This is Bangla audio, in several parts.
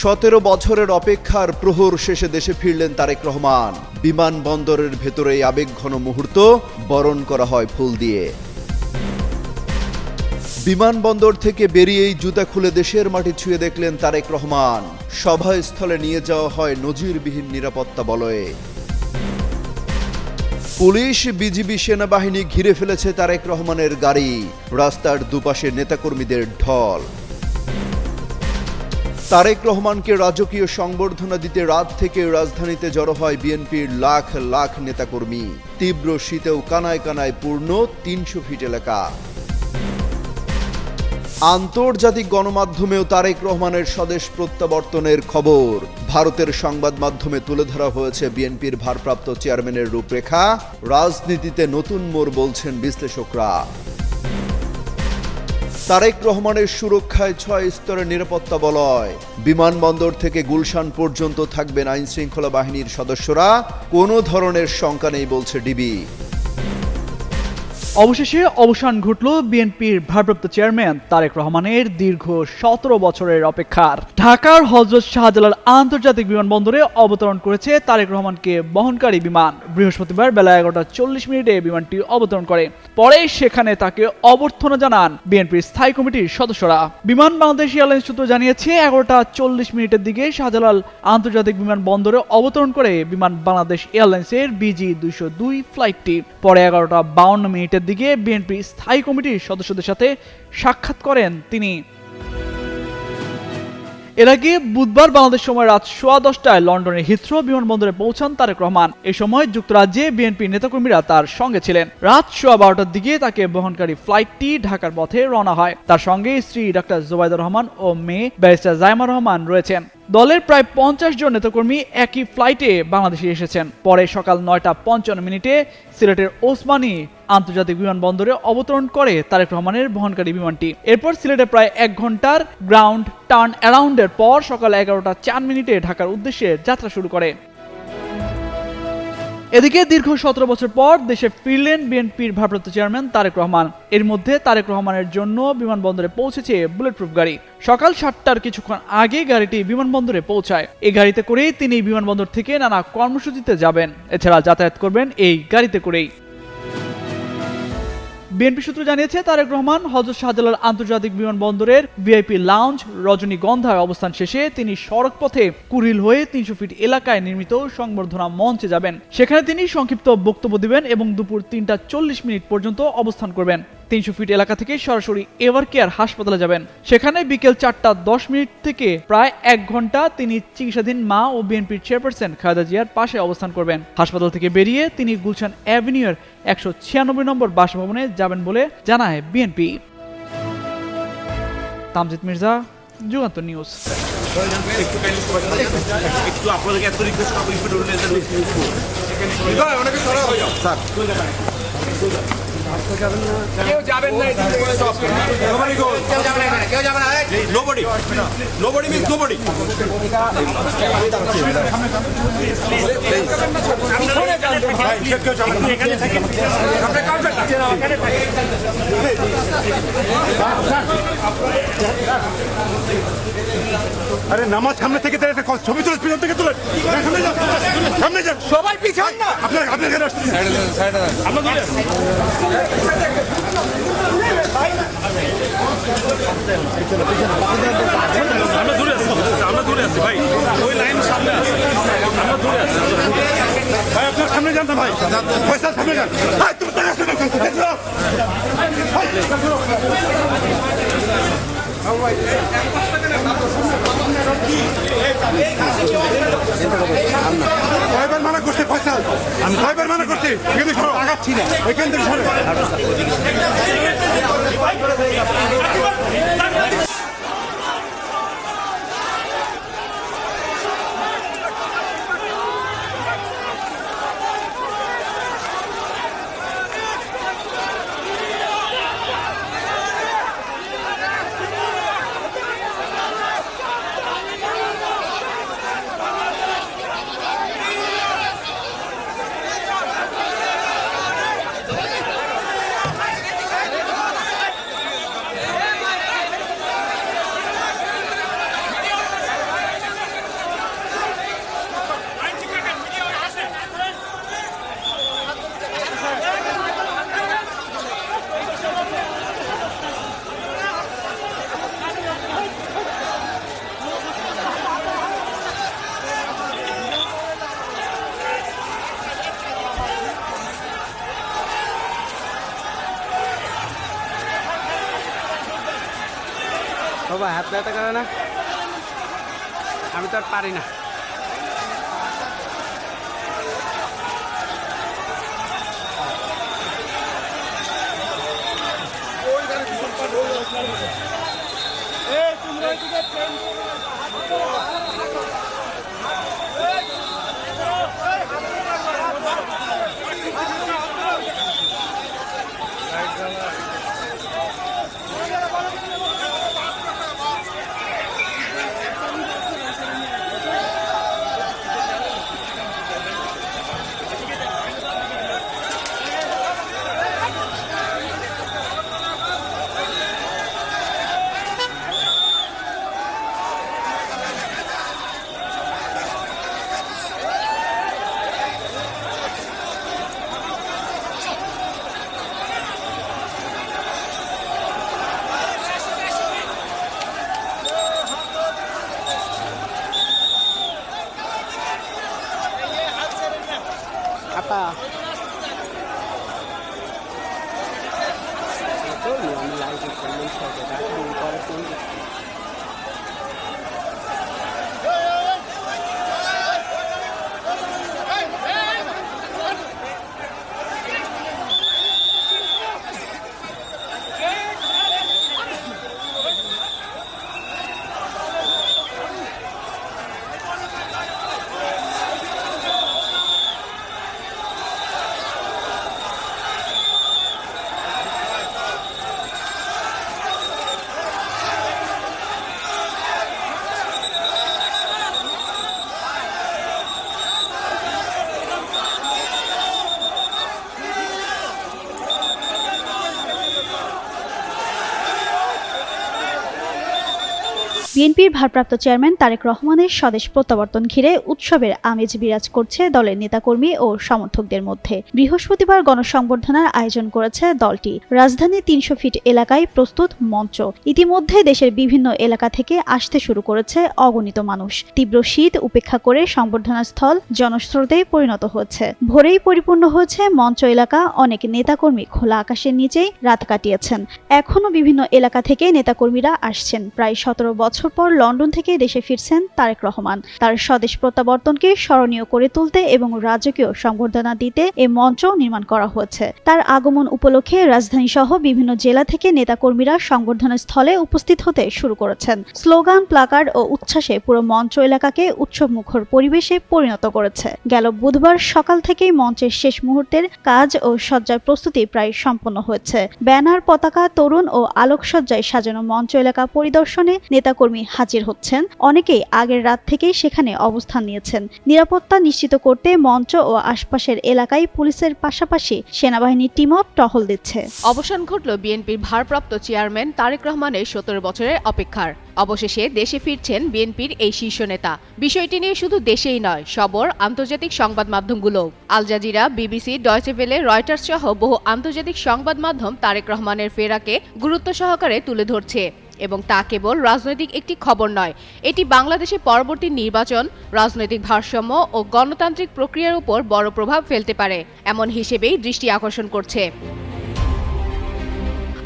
সতেরো বছরের অপেক্ষার প্রহর শেষে দেশে ফিরলেন তারেক রহমান। বিমানবন্দরের ভেতরে এই আবেগঘন মুহূর্ত বরণ করা হয় ফুল দিয়ে। বিমানবন্দর থেকে বেরিয়েই জুতা খুলে দেশের মাটি ছুঁয়ে দেখলেন তারেক রহমান। সভাস্থলে নিয়ে যাওয়া হয় নজিরবিহীন নিরাপত্তা বলয়ে। পুলিশ, বিজিবি সেনাবাহিনী ঘিরে ফেলেছে তারেক রহমানের গাড়ি। রাস্তার দুপাশে নেতাকর্মীদের ঢল। তারেক রহমানকে রাজকীয় সংবর্ধনা দিতে রাত থেকে রাজধানীতে জড়ো হয় বিএনপির লাখ লাখ নেতাকর্মী। তীব্র শীতেও কানায় কানায় পূর্ণ তিনশো ফিট এলাকা। আন্তর্জাতিক গণমাধ্যমেও তারেক রহমানের স্বদেশ প্রত্যাবর্তনের খবর। ভারতের সংবাদ মাধ্যমে তুলে ধরা হয়েছে বিএনপির ভারপ্রাপ্ত চেয়ারম্যানের রূপরেখা। রাজনীতিতে নতুন মোড় বলছেন বিশ্লেষকরা। তারেক রহমানের সুরক্ষায় ছয় স্তরের নিরাপত্তা বলয়। বিমানবন্দর থেকে গুলশান পর্যন্ত থাকবেন আইনশৃঙ্খলা বাহিনীর সদস্যরা। কোনো ধরনের শঙ্কা নেই, বলছে ডিবি। অবশেষে অবসান ঘটল বিএনপির ভারপ্রাপ্ত চেয়ারম্যান তারেক রহমানের দীর্ঘ সতেরো বছরের অপেক্ষার। ঢাকার হজরত শাহজালাল আন্তর্জাতিক বিমানবন্দরে অবতরণ করেছে তারেক রহমানকে বহনকারী বিমান। বৃহস্পতিবার বেলা এগারোটা চল্লিশ মিনিটে বিমানটি অবতরণ করে। পরে সেখানে তাকে অভ্যর্থনা জানান বিএনপির স্থায়ী কমিটির সদস্যরা। বিমান বাংলাদেশ এয়ারলাইন্স সূত্র জানিয়েছে, এগারোটা চল্লিশ মিনিটের দিকে শাহজালাল আন্তর্জাতিক বিমানবন্দরে অবতরণ করে বিমান বাংলাদেশ এয়ারলাইন্সের বিজি দুইশো দুই ফ্লাইটটি। পরে এগারোটা বাউন্ন মিনিটের দিকে বিএনপি স্থায়ী কমিটির সদস্যদের সাথে সাক্ষাৎ করেন তিনি। এর আগে বুধবার বাংলাদেশ সময় রাত সোয়া দশটায় লন্ডনের হিথ্রো বিমানবন্দরে পৌঁছান তারেক রহমান। এ সময় যুক্তরাজ্যে বিএনপি নেতাকর্মীরা তার সঙ্গে ছিলেন। রাত সোয়া বারোটার দিকে তাকে বহনকারী ফ্লাইটটি ঢাকার পথে রওনা হয়। তার সঙ্গে স্ত্রী ডাক্তার জোবাইদুর রহমান ও মেয়ে ব্যারিস্টার জাইমা রহমান রয়েছেন। দলের প্রায় পঞ্চাশ জন নেতাকর্মী একই ফ্লাইটে বাংলাদেশে এসেছেন। পরে সকাল নয়টা পঞ্চান্ন মিনিটে সিলেটের ওসমানী আন্তর্জাতিক বিমানবন্দরে অবতরণ করে তারেক রহমানের বহনকারী বিমানটি। এরপর সিলেটে প্রায় এক ঘণ্টার গ্রাউন্ড টার্ন অ্যারাউন্ডের পর সকাল এগারোটা চার মিনিটে ঢাকার উদ্দেশ্যে যাত্রা শুরু করে। এদিকে দীর্ঘ সতেরো বছর পর দেশে ফিরলেন বিএনপির ভারপ্রাপ্ত চেয়ারম্যান তারেক রহমান। এর মধ্যে তারেক রহমানের জন্য বিমানবন্দরে পৌঁছেছে বুলেট প্রুফ গাড়ি। সকাল সাতটার কিছুক্ষণ আগে গাড়িটি বিমানবন্দরে পৌঁছায়। এই গাড়িতে করেই তিনি বিমানবন্দর থেকে নানা কর্মসূচিতে যাবেন। এছাড়া যাতায়াত করবেন এই গাড়িতে করেই। বিএনপি সূত্র জানিয়েছে, তারেক রহমান হজরত শাহজালাল আন্তর্জাতিক বিমানবন্দরের ভিআইপি লাউঞ্জ রজনীগন্ধায় অবস্থান শেষে তিনি সড়ক পথে কুরিল হয়ে তিনশো ফিট এলাকায় নির্মিত সংবর্ধনা মঞ্চে যাবেন। সেখানে তিনি সংক্ষিপ্ত বক্তব্য দিবেন এবং দুপুর তিনটা চল্লিশ মিনিট পর্যন্ত অবস্থান করবেন। তিনশো ফিট এলাকা থেকে সরাসরি এভার কেয়ার হাসপাতালে যাবেন। সেখানে বিকেল চারটা দশ মিনিট থেকে প্রায় এক ঘণ্টা তিনি চিকিৎসাধীন মা ও বিএনপির চেয়ারপারসন খালেদা জিয়ার পাশে অবস্থান করবেন। হাসপাতাল থেকে বেরিয়ে তিনি গুলশান অ্যাভিনিউর একশো ছিয়ানব্বই নম্বর বাসভবনে যাবেন বলে জানায় বিএনপি। তামজিদ মির্জা যুগান্তর নিউজ। একটু কেউ যাবেন না। কেউ যাবে না। নোবডি নোবডি মিন্স নোবডি আপনি কাটবেন না। আরে নামাজ সামনে থেকে ছবি তুলে পিছন থেকে তুলে। সামনে যান সামনে যান সবাই পিছন না। আপনার আপনার দূরে আছি। আমরা দূরে আছি আমরা দূরে আছি ভাই। ওই লাইন সামনে আছে। আমরা দূরে আছি ভাই, আপনার সামনে যান ভাই। পয়সা সামনে যান। ভাই, তুমি কয়বার মানা করছে পয়সা। আমি কয়বার মানা করছি। এখান সরো। আগাচ্ছি না। ব্যথা করে না আমি তো আর পারি না। আপা বিএনপির ভারপ্রাপ্ত চেয়ারম্যান তারেক রহমানের স্বদেশ প্রত্যাবর্তন ঘিরে উৎসবের আমেজ বিরাজ করছে দলের নেতাকর্মী ও সমর্থকদের মধ্যে। বৃহস্পতিবার গণসংবর্ধনার আয়োজন করেছে দলটি। রাজধানী তিনশো ফিট এলাকায় প্রস্তুত মঞ্চ। ইতিমধ্যে দেশের বিভিন্ন এলাকা থেকে আসতে শুরু করেছে অগণিত মানুষ। তীব্র শীত উপেক্ষা করে সংবর্ধনা স্থল জনস্রোতে পরিণত হচ্ছে। ভোরেই পরিপূর্ণ হয়েছে মঞ্চ এলাকা। অনেক নেতাকর্মী খোলা আকাশের নিচেই রাত কাটিয়েছেন। এখনও বিভিন্ন এলাকা থেকে নেতাকর্মীরা আসছেন। প্রায় সতেরো বছর পর লন্ডন থেকে দেশে ফিরছেন তারেক রহমান। তার স্বদেশ প্রত্যাবর্তনকে স্মরণীয় করে তুলতে এবং রাজকীয় সংবর্ধনা দিতে এ মঞ্চ নির্মাণ করা হয়েছে। তার আগমন উপলক্ষে রাজধানী সহ বিভিন্ন জেলা থেকে নেতাকর্মীরা সংবর্ধনা স্থলে উপস্থিত হতে শুরু করেছেন। স্লোগান, প্লাকার্ড ও উচ্ছ্বাসে পুরো মঞ্চ এলাকাকে উৎসব মুখর পরিবেশে পরিণত করেছে। গেল বুধবার সকাল থেকেই মঞ্চের শেষ মুহূর্তের কাজ ও সজ্জার প্রস্তুতি প্রায় সম্পন্ন হয়েছে। ব্যানার, পতাকা, তরুণ ও আলোকসজ্জায় সাজানো মঞ্চ এলাকা পরিদর্শনে নেতাকর্মী হাজির হচ্ছেন। অনেকেই আগের রাত থেকেই সেখানে অবস্থান নিয়েছেন। নিরাপত্তা নিশ্চিত করতে মঞ্চ ও আশপাশের এলাকায় পুলিশের পাশাপাশি সেনাবাহিনীর টিমও টহল দিচ্ছে। অবসান ঘটল বিএনপির ভারপ্রাপ্ত চেয়ারম্যান তারেক রহমানের সতেরো বছরের অপেক্ষার। অবশেষে দেশে ফিরছেন বিএনপির এই শীর্ষ নেতা। বিষয়টি নিয়ে শুধু দেশেই নয়, সবর, আন্তর্জাতিক সংবাদ মাধ্যমগুলো Al Jazeera, BBC, Deutsche Welle Reuters সহ বহু আন্তর্জাতিক সংবাদ মাধ্যম তারেক রহমানের ফেরাকে গুরুত্ব সহকারে তুলে ধরছে। এবং তা কেবল রাজনৈতিক একটি খবর নয়। এটি বাংলাদেশে পরবর্তী নির্বাচন, রাজনৈতিক ভারসাম্য ও গণতান্ত্রিক প্রক্রিয়ার উপর বড় প্রভাব ফেলতে পারে, এমন হিসেবেই দৃষ্টি আকর্ষণ করছে।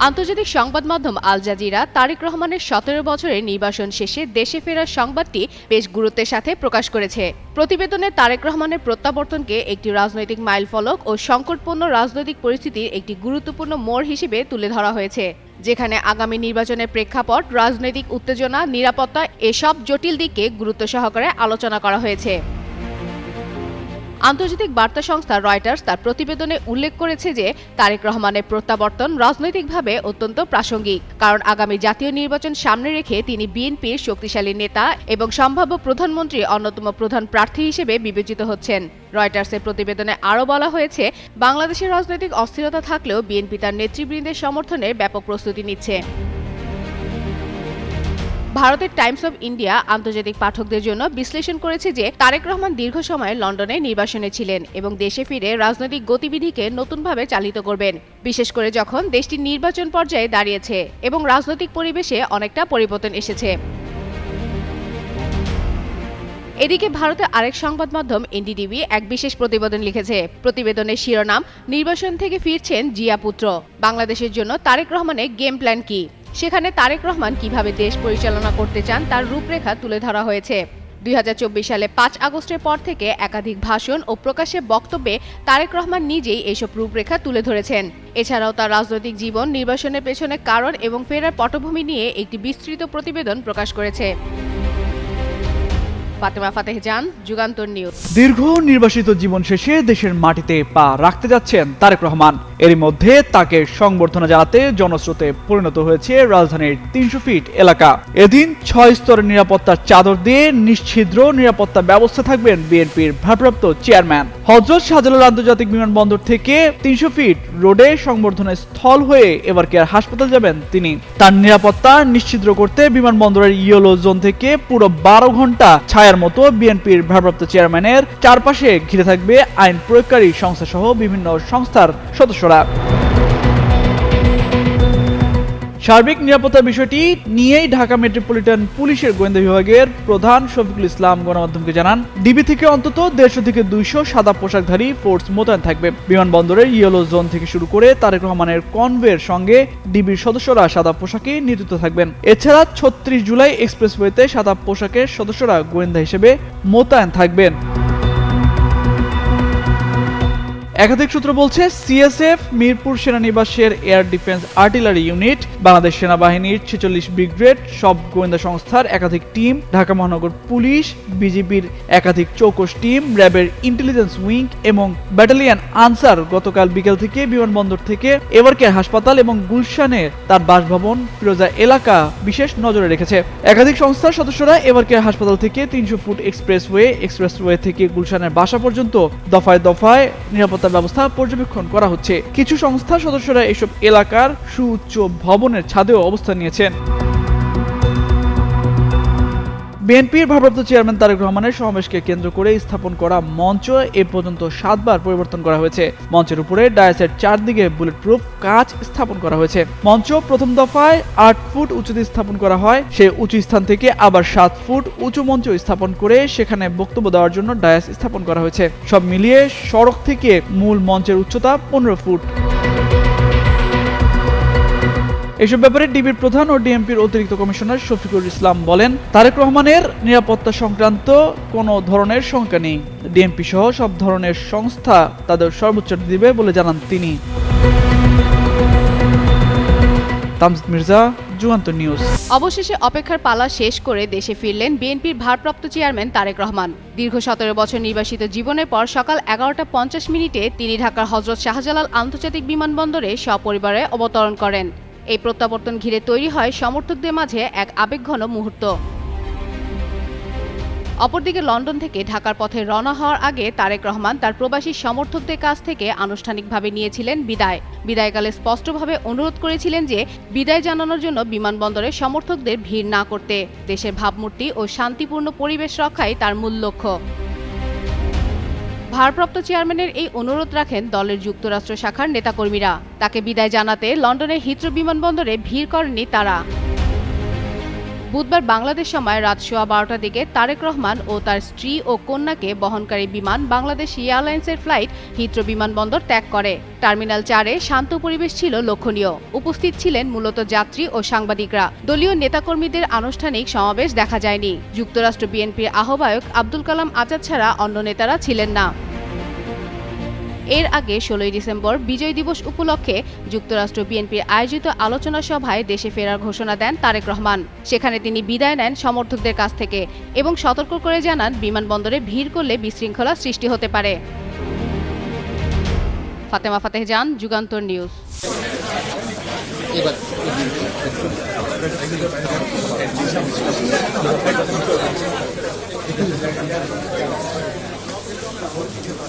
আন্তর্জাতিক সংবাদ মাধ্যম আল জাজিরা তারেক রহমানের সতেরো বছরের নির্বাসন শেষে দেশে ফেরার সংবাদটি বেশ গুরুত্বের সাথে প্রকাশ করেছে। প্রতিবেদনে তারেক রহমানের প্রত্যাবর্তনকে একটি রাজনৈতিক মাইলফলক ও সংকটপূর্ণ রাজনৈতিক পরিস্থিতির একটি গুরুত্বপূর্ণ মোড় হিসেবে তুলে ধরা হয়েছে। যেখানে আগামী নির্বাচনের প্রেক্ষাপট, রাজনৈতিক উত্তেজনা, নিরাপত্তা, এসব জটিল দিকে গুরুত্ব সহকারে আলোচনা করা হয়েছে। আন্তর্জাতিক বার্তা সংস্থা রয়টার্স তার প্রতিবেদনে উল্লেখ করেছে যে তারেক রহমানের প্রত্যাবর্তন রাজনৈতিকভাবে অত্যন্ত প্রাসঙ্গিক, কারণ আগামী জাতীয় নির্বাচন সামনে রেখে তিনি বিএনপির শক্তিশালী নেতা এবং সম্ভাব্য প্রধানমন্ত্রী অন্যতম প্রধান প্রার্থী হিসেবে বিবেচিত হচ্ছেন। রয়টার্সের প্রতিবেদনে আরও বলা হয়েছে, বাংলাদেশের রাজনৈতিক অস্থিরতা থাকলেও বিএনপি তার নেতৃবৃন্দের সমর্থনে ব্যাপক প্রস্তুতি নিচ্ছে। ভারতের টাইমস অব ইন্ডিয়া আন্তর্জাতিক পাঠকদের জন্য বিশ্লেষণ করেছে যে তারেক রহমান দীর্ঘ সময় লন্ডনে নির্বাসনে ছিলেন এবং দেশে ফিরে রাজনৈতিক গতিবিধিকে নতুনভাবে চালিত করবেন, বিশেষ করে যখন দেশটি নির্বাচন পর্যায়ে দাঁড়িয়েছে এবং রাজনৈতিক পরিবেশে অনেকটা পরিবর্তন এসেছে। এদিকে ভারতের আরেক সংবাদ মাধ্যম এনডিটিভি এক বিশেষ প্রতিবেদন লিখেছে। প্রতিবেদনের শিরোনাম নির্বাচন থেকে ফিরছেন জিয়া পুত্র। বাংলাদেশের জন্য তারেক রহমানের গেম প্ল্যান কি? সেখানে তারেক রহমান কীভাবে দেশ পরিচালনা করতে চান তার রূপরেখা তুলে ধরা হয়েছে। দুই হাজার চব্বিশ সালে পাঁচ আগস্টের পর থেকে একাধিক ভাষণ ও প্রকাশ্যে বক্তব্যে তারেক রহমান নিজেই এসব রূপরেখা তুলে ধরেছেন। এছাড়াও তার রাজনৈতিক জীবন, নির্বাচনের পেছনে কারণ এবং ফেরার পটভূমি নিয়ে একটি বিস্তৃত প্রতিবেদন প্রকাশ করেছে। ফাতেমা ফাতেহ জান, যুগান্তর নিউজ। দীর্ঘ নির্বাসিত জীবন শেষে দেশের মাটিতে পা রাখতে যাচ্ছেন তারেক রহমান। এরই মধ্যে তাকে সংবর্ধনা জানাতে জনস্রোতে পরিণত হয়েছে রাজধানীর তিনশো ফিট এলাকা। এদিন ছয় স্তরের নিরাপত্তার চাদর দিয়ে নিশ্ছিদ্র নিরাপত্তা ব্যবস্থা থাকবেন বিএনপির ভারপ্রাপ্ত চেয়ারম্যান। হজরত শাহজালাল আন্তর্জাতিক বিমানবন্দর থেকে তিনশো ফিট রোডে সংবর্ধনা স্থল হয়ে এবার কেয়ার হাসপাতাল যাবেন তিনি? তার নিরাপত্তা নিশ্চিদ্র করতে বিমানবন্দরের ইয়েলো জোন থেকে পুরো বারো ঘণ্টা ছায়ার মতো বিএনপির ভারপ্রাপ্ত চেয়ারম্যানের চারপাশে ঘিরে থাকবে আইন প্রয়োগকারী সংস্থা সহ বিভিন্ন সংস্থার সদস্যরা। সার্বিক নিরাপত্তার বিষয়টি নিয়েই ঢাকা মেট্রোপলিটন পুলিশের গোয়েন্দা বিভাগের প্রধান শফিকুল ইসলাম গণমাধ্যমকে জানান, ডিবি থেকে অন্তত দেড়শো থেকে দুইশো সাদা পোশাকধারী ফোর্স মোতায়েন থাকবে। বিমানবন্দরের ইয়েলো জোন থেকে শুরু করে তারেক রহমানের কনভের সঙ্গে ডিবির সদস্যরা সাদা পোশাকে নিযুক্ত থাকবেন। এছাড়া ছত্রিশ জুলাই এক্সপ্রেসওয়েতে সাদা পোশাকের সদস্যরা গোয়েন্দা হিসেবে মোতায়েন থাকবেন। একাধিক সূত্র বলছে CSF Mirpur সেনানিবাসের air defence artillery unit, Bangladesh সেনাবাহিনীর ছেচল্লিশ ব্রিগেড সব গোয়েন্দা সংস্থার একাধিক টিম, ঢাকা মহানগর পুলিশ, বিজিবির একাধিক চৌকস টিম, র্যাবের ইন্টেলিজেন্স উইং এবং ব্যাটালিয়ন আনসার গতকাল বিকেল থেকে বিমানবন্দর থেকে এবারকের হাসপাতাল এবং গুলশানের তার বাসভবন, ফিরোজা এলাকা বিশেষ নজরে রেখেছে। একাধিক সংস্থার সদস্যরা এবারকের হাসপাতাল থেকে তিনশো ফুট এক্সপ্রেসওয়ে এক্সপ্রেসওয়ে থেকে গুলশানের বাসা পর্যন্ত দফায় দফায় নিরাপত্তা ব্যবস্থা পর্যবেক্ষণ করা হচ্ছে। কিছু সংস্থার সদস্যরা এসব এলাকার সুউচ্চ ভবনের ছাদেও অবস্থান নিয়েছেন। বিএনপির ভারপ্রাপ্ত চেয়ারম্যান তারেক রহমানের সমাবেশকে কেন্দ্র করে স্থাপন করা মঞ্চ এ পর্যন্ত সাতবার পরিবর্তন করা হয়েছে। মঞ্চের উপরে ডায়াসের চারদিকে বুলেট প্রুফ কাজ স্থাপন করা হয়েছে। মঞ্চ প্রথম দফায় আট ফুট উঁচুতে স্থাপন করা হয়। সেই উঁচু স্থান থেকে আবার সাত ফুট উঁচু মঞ্চ স্থাপন করে সেখানে বক্তব্য দেওয়ার জন্য ডায়াস স্থাপন করা হয়েছে। সব মিলিয়ে সড়ক থেকে মূল মঞ্চের উচ্চতা পনেরো ফুট। এসব ব্যাপারে ডিবির প্রধান ও ডিএমপির অতিরিক্ত কমিশনার শফিকুল ইসলাম বলেন, তারেক রহমানের নিরাপত্তা সংক্রান্ত কোনো ধরনের শঙ্কা নেই। ডিএমপি সহ সব ধরনের সংস্থা তাদের সর্বোচ্চ দিবে বলে জানান তিনি। মির্জা নিউজ। অবশেষে অপেক্ষার পালা শেষ করে দেশে ফিরলেন বিএনপির ভারপ্রাপ্ত চেয়ারম্যান তারেক রহমান। দীর্ঘ সতেরো বছর নির্বাসিত জীবনের পর সকাল এগারোটা পঞ্চাশ মিনিটে তিনি ঢাকার হজরত শাহজালাল আন্তর্জাতিক বিমানবন্দরে সপরিবারে অবতরণ করেন। এই প্রত্যাবর্তন ঘিরে তৈরি হয় সমর্থকদের মাঝে এক আবেগঘন মুহূর্ত। অপরদিকে লন্ডন থেকে ঢাকার পথে রওনা হওয়ার আগে তারেক রহমান তার প্রবাসী সমর্থকদের কাছ থেকে আনুষ্ঠানিকভাবে নিয়েছিলেন বিদায়। বিদায়কালে স্পষ্টভাবে অনুরোধ করেছিলেন যে বিদায় জানানোর জন্য বিমানবন্দরে সমর্থকদের ভিড় না করতে। দেশের ভাবমূর্তি ও শান্তিপূর্ণ পরিবেশ রক্ষাই তার মূল লক্ষ্য। ভারপ্রাপ্ত চেয়ারম্যানের এই অনুরোধ রাখেন দলের যুক্তরাষ্ট্র শাখার নেতাকর্মীরা। তাকে বিদায় জানাতে লন্ডনের হিথ্রো বিমানবন্দরে ভিড় করেননি তারা। বুধবার বাংলাদেশ সময় রাত সোয়া বারোটার দিকে তারেক রহমান ও তার স্ত্রী ও কন্যাকে বহনকারী বিমান বাংলাদেশ এয়ারলাইন্সের ফ্লাইট হিথ্রো বিমানবন্দর ত্যাগ করে। টার্মিনাল চারে শান্ত পরিবেশ ছিল লক্ষণীয়। উপস্থিত ছিলেন মূলত যাত্রী ও সাংবাদিকরা। দলীয় নেতাকর্মীদের আনুষ্ঠানিক সমাবেশ দেখা যায়নি। যুক্তরাষ্ট্র বিএনপির আহ্বায়ক আব্দুল কালাম আজাদ ছাড়া অন্য নেতারা ছিলেন না। এর আগে ষোলোই ডিসেম্বর বিজয় দিবস উপলক্ষে যুক্তরাষ্ট্র বিএনপির আয়োজিত আলোচনা সভায় দেশে ফেরার ঘোষণা দেন তারেক রহমান। সেখানে তিনি বিদায় নেন সমর্থকদের কাছ থেকে এবং সতর্ক করে জানান, বিমানবন্দরে ভিড় করলে বিশৃঙ্খলা সৃষ্টি হতে পারে। ফাতেমা ফাতেহ জান যুগান্তর নিউজ। এবার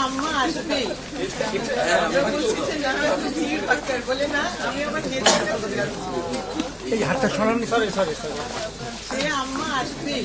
আম্মা আসবেই বলে না আমি আবার এই হাতটা সরানি। সরি সরি সে আম্মা আসবেই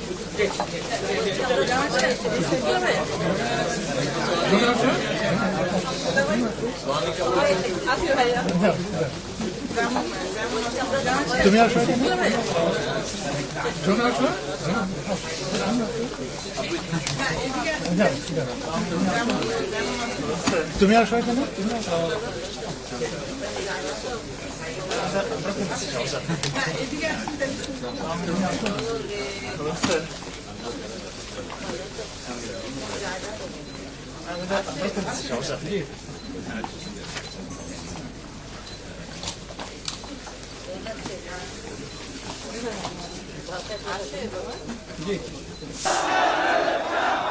আসবে ভাইয়া আসবে ভাইয়া তুমি আসো তুমি আসো তুমি আসো এখানে সামনে